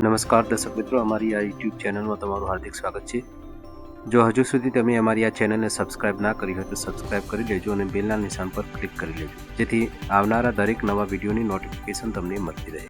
નમસ્કાર દર્શક મિત્રો, અમારી આ યુટ્યુબ ચેનલમાં તમારું હાર્દિક સ્વાગત છે. જો હજુ સુધી તમે અમારી આ ચેનલને સબસ્ક્રાઇબ ના કરી હોય તો સબસ્ક્રાઇબ કરી લેજો અને બેલના નિશાન પર ક્લિક કરી લેજો. જેથી આવનારા દરેક નવા વિડીયોની નોટિફિકેશન તમને મળતી રહે.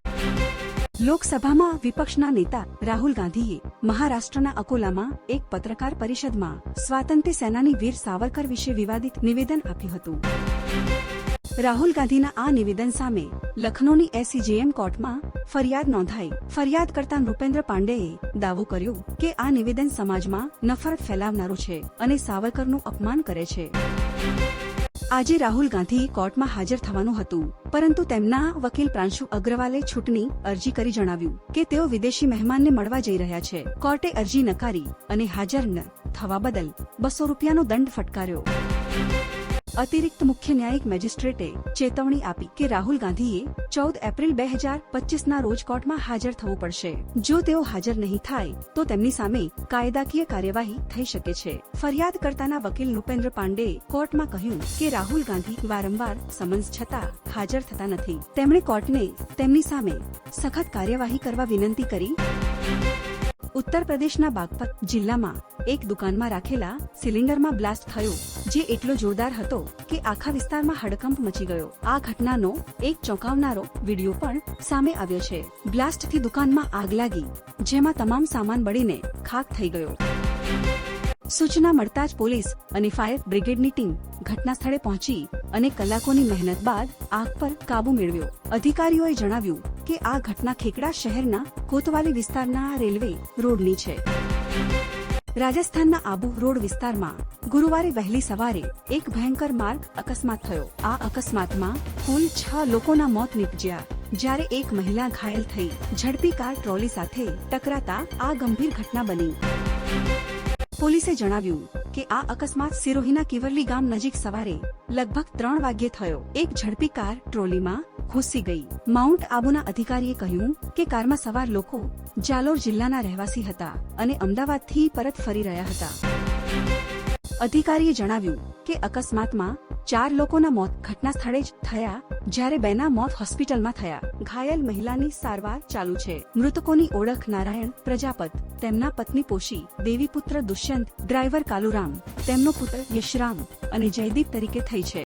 લોકસભામાં વિપક્ષના નેતા રાહુલ ગાંધીએ મહારાષ્ટ્રના અકોલામાં એક પત્રકાર પરિષદમાં સ્વાતંત્ર્ય સેનાની વીર સાવરકર વિશે વિવાદિત નિવેદન આપ્યું હતું. રાહુલ ગાંધીના આ નિવેદન સામે લખનૌની એસસીજેએમ કોર્ટમાં ફરિયાદ નોંધાઈ. ફરિયાદ કરતા નૃપેન્દ્ર પાંડેએ દાવો કર્યો કે આ નિવેદન સમાજમાં નફરત ફેલાવનારું છે અને સાવરકરનું અપમાન કરે છે. આજે રાહુલ ગાંધી કોર્ટમાં હાજર થવાનું હતું, પરંતુ તેમના વકીલ પ્રાંશુ અગ્રવાલે છૂટની અરજી કરી જણાવ્યું કે તેઓ વિદેશી મહેમાનને મળવા જઈ રહ્યા છે. કોર્ટે અરજી નકારી અને હાજર ન થવા બદલ બસો રૂપિયાનો દંડ ફટકાર્યો. અતિરિક્ત મુખ્ય ન્યાયિક મેજિસ્ટ્રેટે ચેતવણી આપી કે રાહુલ ગાંધીએ ચૌદ એપ્રિલ બે હજાર પચીસના રોજ કોર્ટમાં હાજર થવું પડશે. જો તેઓ હાજર નહીં થાય, તો તેમની સામે કાયદાકીય કાર્યવાહી થઈ શકે છે. ફરિયાદ કરતાના વકીલ નૃપેન્દ્ર પાંડેએ કોર્ટમાં કહ્યું કે રાહુલ ગાંધી વારંવાર સમન્સ છતાં હાજર થતા નથી. તેમણે કોર્ટને તેમની સામે સખત કાર્યવાહી કરવા વિનંતી કરી. ઉત્તર પ્રદેશના બાગપત જિલ્લામાં એક દુકાનમાં રાખેલા સિલિન્ડરમાં બ્લાસ્ટ થયો, જે એટલો જોરદાર હતો કે આખા વિસ્તારમાં હડકંપ મચી ગયો. આ ઘટનાનો એક ચોંકાવનારો વીડિયો પણ સામે આવ્યો છે. બ્લાસ્ટથી દુકાનમાં આગ લાગી, જેમાં તમામ સામાન બળીને ખાક થઈ ગયો. સૂચના મળતા જ પોલીસ અને ફાયર બ્રિગેડની ટીમ ઘટના સ્થળે પહોંચી અને કલાકોની મહેનત બાદ આગ પર કાબુ મેળવ્યો. અધિકારીઓએ જણાવ્યું કે આ ઘટના ખેકડા શહેરના કોતવાલી વિસ્તારના રેલવે રોડની છે. રાજસ્થાનના આબુ રોડ વિસ્તારમાં ગુરુવારે વહેલી સવારે એક ભયંકર માર્ગ અકસ્માત થયો. આ અકસ્માતમાં કુલ છ લોકોના મોત નીપજ્યા, જ્યારે એક મહિલા ઘાયલ થઈ. ઝડપી કાર ટ્રોલી સાથે ટકરાતા આ ગંભીર ઘટના બની. પોલીસે જણાવ્યું કે આ અકસ્માત સિરોહીના કિવરલી ગામ નજીક સવારે લગભગ ત્રણ વાગ્યે થયો. એક ઝડપી કાર ટ્રોલીમાં ઘૂસી ગઈ. માઉન્ટ આબુના અધિકારીએ કહ્યું કે કારમાં સવાર લોકો જાલોર જિલ્લાના રહેવાસી હતા અને અમદાવાદથી પરત ફરી રહ્યા હતા. અધિકારીએ જણાવ્યું કે અકસ્માતમાં ચાર લોકોના મોત ઘટના સ્થળે જ થયા જ્યારે બેના મોત હોસ્પિટલમાં થયા. ઘાયલ મહિલાની સારવાર ચાલુ છે. મૃતકોની ઓળખ નારાયણ પ્રજાપત, તેમના પત્ની પોશી, દેવીપુત્ર દુષ્યંત, ડ્રાઈવર કાલુરામ, તેમનો પુત્ર યશરામ અને જયદીપ તરીકે થઈ છે.